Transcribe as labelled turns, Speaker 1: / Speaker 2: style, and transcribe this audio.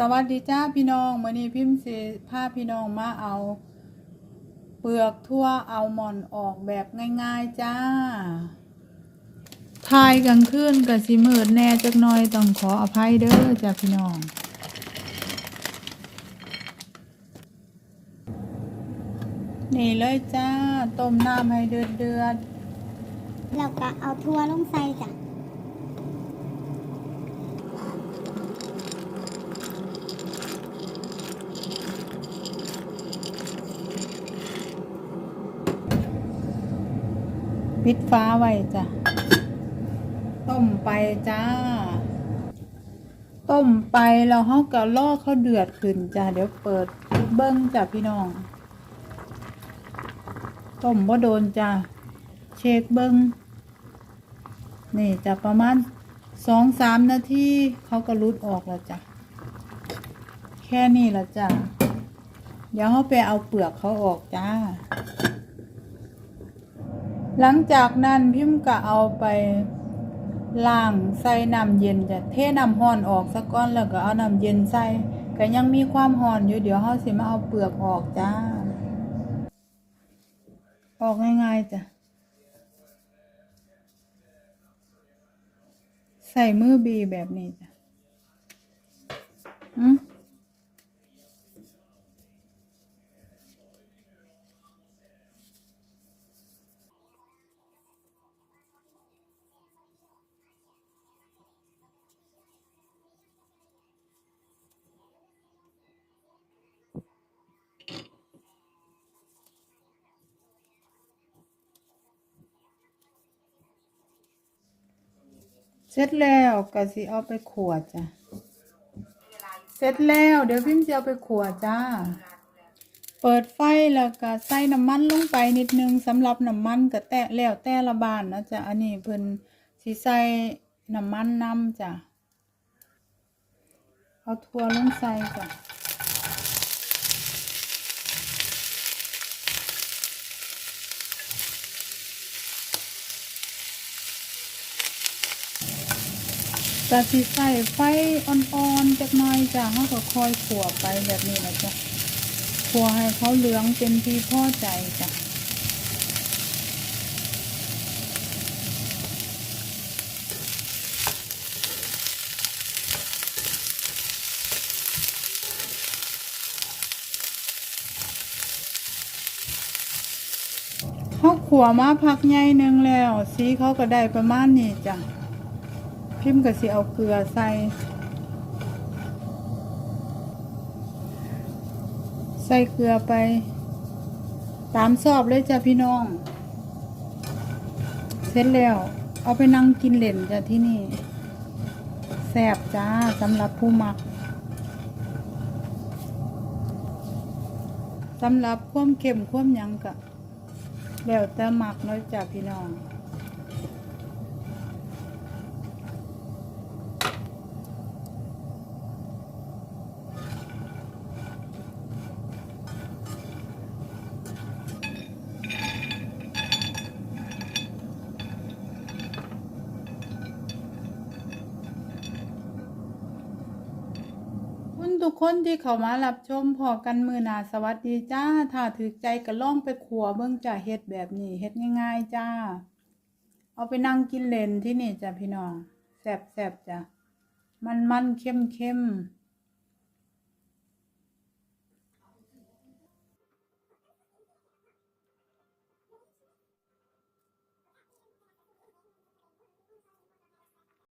Speaker 1: สวัสดีจ้าพี่น้องมื้อนี้พิมพ์สิพาพี่น้องมาเอา เปลือกทั่วเอาหมอนออกแบบง่ายๆจ้าทายกลางคืนกับสิมืดแน่จักหน่อยต้องขออภัยเด้อจ้าพี่น้อง นี่เลยจ้าต้มน้ำให้เดือดเดือด
Speaker 2: แล้วก็เอาทั่วลงใส่จ้ะ
Speaker 1: ปิดฟ้าไว้จ้ะ ต้มไปจ้า ต้มไปแล้วเฮาก็รอเขาเดือดขึ้นจ้ะ เดี๋ยวเปิดเบิ้งจ้ะพี่น้อง ต้มบ่โดนจ้ะ เช็คเบิ้งนี่จะประมาณสองสามนาทีเขาก็รุดออกแล้วจ้ะ แค่นี้ละจ้ะ เดี๋ยวเขาไปเอาเปลือกเขาออกจ้า หลังจากนั้นพิมพ์ก็เอาไปล้างใส่น้ำเย็นจะเทน้ำห้อนออกสักก้อนแล้วก็เอาน้ำเย็นใส่ก็ยังมีความห้อนอยู่เดี๋ยวเขาสิมาเอาเปลือกออกจ้า ออกง่ายๆจ้ะใส่มือบีแบบนี้จ้ะอืม เสร็จแล้วก็สิเอาไปขวดจ้ะ เสร็จแล้วเดี๋ยวพิมพ์จะเอาไปขวดจ้า เปิดไฟแล้วก็ใส่น้ำมันลงไปนิดนึงสำหรับน้ำมันก็แตะแล้วแต่ละบานนะจ๊ะอันนี้เพิ่นสิใส่น้ำมันน้ำจ้ะ เอาทั่วลงใส่จ้ะ ก็สิใส่ไฟอ่อนๆจักหน่อยจ้ะเขาก็คอยขัวไปแบบนี้นะจ๊ะขัวให้เขาเหลืองเป็นที่พอใจจ้ะเขาขัวมาพักใหญ่หนึ่งแล้ว สีเขาก็ได้ประมาณนี้จ้ะ พิมพ์ก็สิเอาเกลือใส่ใส่เกลือไป ตามสอบเลยจ้ะพี่น้อง เสร็จแล้ว เอาไปนั่งกินเล่นจ้ะที่นี่แซ่บจ้าสำหรับผู้มักสำหรับความเค็มความยังกะแล้วแต่มักเนาะจ้ะพี่น้อง คุณ ทุกคนที่เข้ามารับชมพอกันมือนาสวัสดีจ้า ถ้าถือใจก็ล่องไปขัวเบื้องจ่าเฮ็ดแบบนี้เฮ็ดง่าย ๆ จ้า เอาไปนั่งกินเล่นที่นี่จ้ะพี่น้องแสบๆจ้ะมันมันๆเข้มเข้มๆ